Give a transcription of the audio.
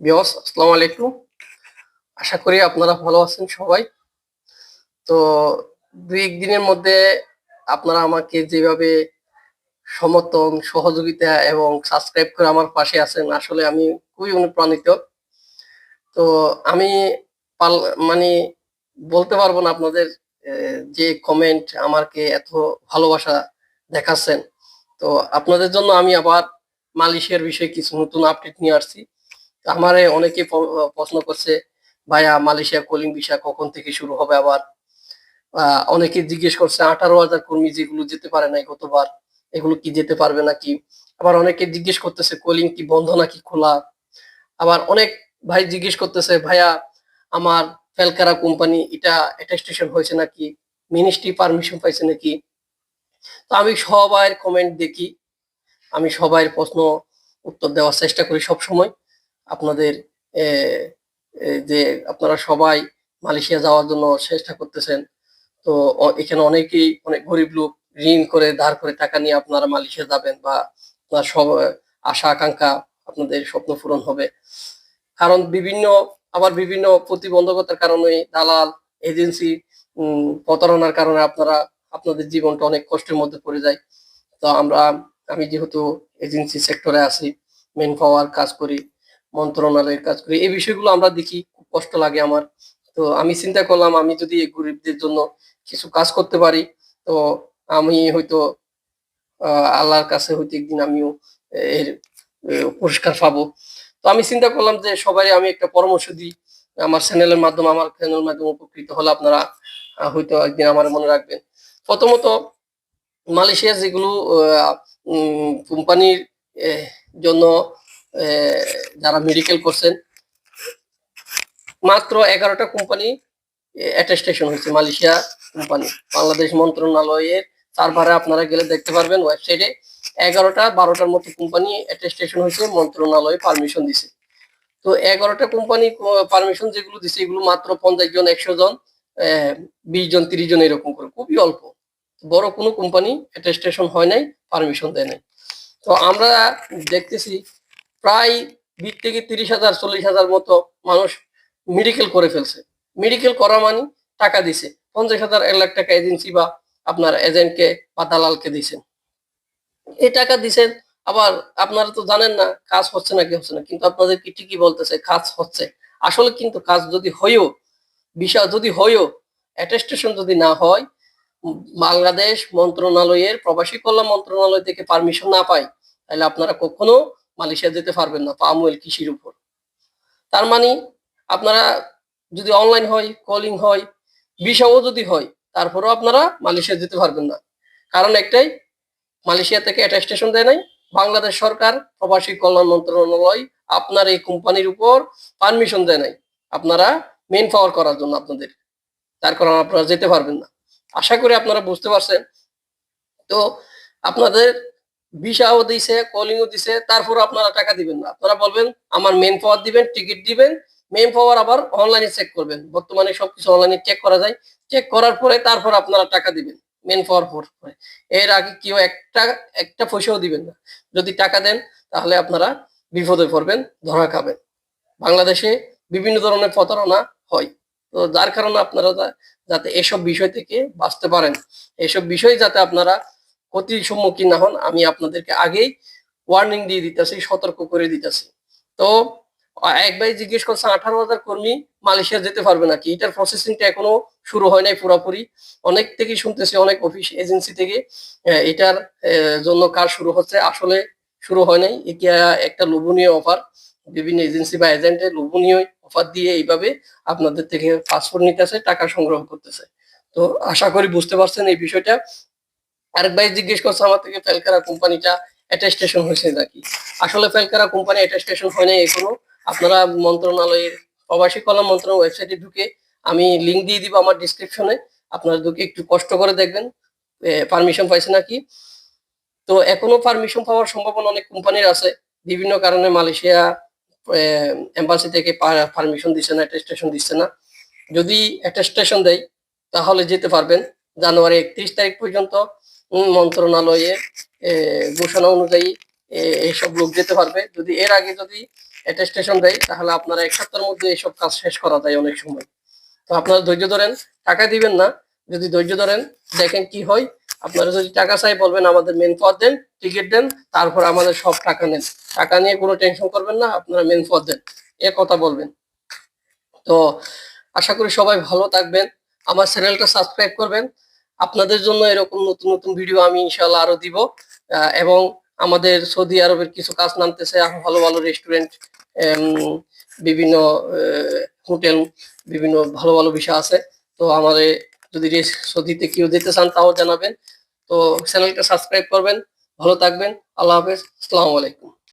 বিয়স আসসালামু আলাইকুম। আশা করি আপনারা ভালো আছেন সবাই। তো দুই একদিনের মধ্যে আপনারা আমাকে যেভাবে সমর্থন, সহযোগিতা এবং সাবস্ক্রাইব করে আমার পাশে আছেন, আসলে আমি খুবই অনুপ্রাণিত। তো আমি পাল মানে বলতে পারব না আপনাদের যে কমেন্ট আমাকে এত ভালোবাসা দেখাচ্ছেন। তো আপনাদের জন্য আমি আবার মালয়েশিয়ার বিষয়ে কিছু নতুন আপডেট নিয়ে আসছি। আমারে অনেকে প্রশ্ন করছে, ভাইয়া, মালয়েশিয়া কলিং ভিসা কখন থেকে শুরু হবে আবার? অনেকে জিজ্ঞেস করছে, আঠারো হাজার কর্মী যেগুলো যেতে পারে নাই গতবার, এগুলো কি যেতে পারবে নাকি? আবার অনেকে জিজ্ঞেস করতেছে, কলিং কি বন্ধ নাকি খোলা? আবার অনেক ভাই জিজ্ঞেস করতেছে, ভাইয়া, আমার ফেলকারা কোম্পানি, এটা অ্যাটেস্টেশন হয়েছে নাকি? মিনিস্ট্রি পারমিশন পাইছে নাকি? তো আমি সবার কমেন্ট দেখি, আমি সবার প্রশ্ন উত্তর দেওয়ার চেষ্টা করি সব সময় আপনাদের যে আপনারা সবাই মালয়েশিয়া যাওয়ার জন্য চেষ্টা করতেছেন। তো এখানে অনেকেই অনেক গরিব লোক ঋণ করে ধার করে টাকা নিয়ে আপনারা মালয়েশিয়া যাবেন বা আপনার সব আশা, আকাঙ্ক্ষা আপনাদের স্বপ্ন পূরণ হবে। কারণ বিভিন্ন, আবার বিভিন্ন প্রতিবন্ধকতার কারণে দালাল, এজেন্সি প্রতারণার কারণে আপনারা, আপনাদের জীবনটা অনেক কষ্টের মধ্যে পড়ে যায়। তো আমরা, আমি যেহেতু এজেন্সি সেক্টরে আছি মেন পাওয়ার কাজ করি মন্ত্রণালয়ের কাজ করি। এই বিষয়গুলো আমরা দেখি, খুব কষ্ট লাগে আমার। তো আমি চিন্তা করলাম, আমি যদি গরিবদের জন্য কিছু কাজ করতে পারি, তো আমি হয়তো আল্লাহর কাছে হয়তো একদিন আমিও এর পুরস্কার পাবো। তো আমি চিন্তা করলাম যে সবাই আমি একটা পরামর্শ দিই। আমার চ্যানেলের মাধ্যমে, আমার চ্যানেলের মাধ্যমে উপকৃত হলে আপনারা হয়তো একদিন আমার মনে রাখবেন। প্রথমত, মালয়েশিয়া যেগুলো কোম্পানির জন্য যারা মেডিকেল করছেন, মাত্র এগারোটা কোম্পানি অ্যাটেস্টেশন হয়েছে, মালয়েশিয়া কোম্পানি বাংলাদেশ মন্ত্রণালয়ের সার্ভারে আপনারা গেলে দেখতে পারবেন ওয়েবসাইটে এগারোটা, বারোটার মতো কোম্পানি অ্যাটেস্টেশন হয়েছে, মন্ত্রণালয় পারমিশন দিছে। তো এগারোটা কোম্পানি পারমিশন যেগুলো দিছে, এগুলো মাত্র পঞ্চাশ জন, একশো জন বিশ জন, তিরিশ জন এরকম করে, খুবই অল্প। বড় কোনো কোম্পানি অ্যাটেস্টেশন হয় নাই পারমিশন দেয় নাই। তো আমরা দেখতেছি প্রায় বিশ থেকে তিরিশ হাজার, চল্লিশ হাজার মতো মানুষ মেডিকেল করে ফেলছে। মেডিকেল করা মানে টাকা দিছে। পঞ্চাশ হাজার, এক লাখ টাকা এজেন্সি বা আপনার এজেন্টকে বা দালালকে দিছেন এই টাকা দিছেন আবার আপনারা তো জানেন না, কাজ হচ্ছে না কি হচ্ছে না, কিন্তু আপনাদের কি ঠিকই বলতেছে, কাজ হচ্ছে। আসলে কিন্তু কাজ যদি হয়েও, বিষয় যদি হয়েও অ্যাটেস্টেশন যদি না হয়, বাংলাদেশ মন্ত্রণালয়ের, প্রবাসী কল্যাণ মন্ত্রণালয় থেকে পারমিশন না পায়, তাহলে আপনারা কখনো মালয়েশিয়া যেতে পারবেন না পাম অয়েল কৃষির উপর। তার মানে আপনারা যদি অনলাইন হয় কলিং হয়, ভিসাও যদি হয়, তারপরেও আপনারা মালয়েশিয়া যেতে পারবেন না। কারণ একটাই, মালয়েশিয়া থেকে অ্যাটেস্টেশন দেয় নাই, বাংলাদেশ সরকার, প্রবাসী কল্যাণ মন্ত্রণালয় আপনার এই কোম্পানির উপর পারমিশন দেয় নাই। আপনারা মেন পাওয়ার করার জন্য আপনাদের তার কারণে আপনারা যেতে পারবেন না। আশা করি আপনারা বুঝতে পারছেন। তো আপনাদের ভিসাও দিছে কলিংও দিছে তারপর আপনারা টাকা দিবেন না। আপনারা বলবেন, আমার মেন পাওয়ার দিবেন টিকিট দিবেন মেন পাওয়ার আবার অনলাইনে চেক করবেন। বর্তমানে সবকিছু অনলাইনে চেক করা যায়। চেক করার পরে তারপর আপনারা টাকা দিবেন মেন পাওয়ার পরে এর আগে কেউ একটা একটা পয়সাও দিবেন না। যদি টাকা দেন, তাহলে আপনারা বিপদে পড়বেন, ধরা খাবেন। বাংলাদেশে বিভিন্ন ধরনের প্রতারণা হয়। তো যার কারণে আপনারা যাতে এসব বিষয় থেকে বাঁচতে পারেন। এসব বিষয় যাতে আপনারা ক্ষতির সম্মুখীন না হন, আমি আপনাদেরকে আগেই ওয়ার্নিং দিয়ে দিতেছি, সতর্ক করে দিতেছি। তো, এক ভাই জিজ্ঞেস করছে, আঠারো হাজার কর্মী মালয়েশিয়া যেতে পারবে নাকি? এটার প্রসেসিংটা এখনও শুরু হয় নাই পুরোপুরি। অনেক থেকেই শুনতেছি, অনেক অফিস এজেন্সি থেকে এটার জন্য কাজ শুরু হচ্ছে। আসলে শুরু হয় নাই। এটা একটা লোভনীয় অফার বিভিন্ন এজেন্সি বা এজেন্টের লোভনীয় অফার দিয়ে এইভাবে আপনাদের থেকে পাসপোর্ট নিতেছে, টাকা সংগ্রহ করতেছে। তো, আশা করি বুঝতে পারছেন এই বিষয়টা। আরেক ভাই জিজ্ঞেস করছে আমার থেকে ফেলকারা কোম্পানিটা অ্যাটেস্টেশন হয়েছে নাকি? আসলে ফেলকারা কোম্পানি অ্যাটেস্টেশন হয় নাই এখনও। আপনারা মন্ত্রণালয়ের প্রবাসী কল্যাণ মন্ত্রণালয় ওয়েবসাইটে ঢুকে আমি লিঙ্ক দিয়ে দিব আমার ডিসক্রিপশনে আপনারা ঢুকে একটু কষ্ট করে দেখবেন পারমিশন পাইছে নাকি? তো এখনও পারমিশন পাওয়ার সম্ভাবনা অনেক কোম্পানির আছে। বিভিন্ন কারণে মালয়েশিয়া এম্বাসি থেকে পারমিশন দিচ্ছে না অ্যাটেস্টেশন দিচ্ছে না। যদি অ্যাটেস্টেশন দেয়, তাহলে যেতে পারবেন। জানুয়ারি একত্রিশ তারিখ পর্যন্ত উম, মন্ত্রণালয়ের ঘোষণা অনুযায়ী এইসব লোক যেতে পারবে। যদি এর আগে যদি অ্যাটেস্টেশন দেয় তাহলে আপনারা এক সপ্তাহের মধ্যে এইসব কাজ শেষ করা যায় অনেক সময়। তো আপনারা ধৈর্য ধরেন টাকা দিবেন না। যদি ধৈর্য ধরেন দেখেন কি হয় আপনারা যদি টাকা চাই বলবেন আমাদের মেন পদ দেন টিকিট দেন তারপর আমাদের সব টাকা নেন। টাকা নিয়ে কোনো টেনশন করবেন না আপনারা মেন পদ দেন। এ কথা বলবেন। তো আশা করি সবাই ভালো থাকবেন। আমার চ্যানেলটা সাবস্ক্রাইব করবেন। আপনাদের জন্য এরকম নতুন নতুন ভিডিও আমি ইনশাল্লাহ আরও দিব। এবং আমাদের সৌদি আরবের কিছু কাজ নামতেছে ভালো ভালো রেস্টুরেন্ট বিভিন্ন হোটেল, বিভিন্ন ভালো ভালো বিষয় আছে। তো আমাদের যদি সৌদিতে কেউ যেতে চান তাও জানাবেন। তো চ্যানেলটা সাবস্ক্রাইব করবেন। ভালো থাকবেন। আল্লাহ হাফেজ। আসসালামু আলাইকুম।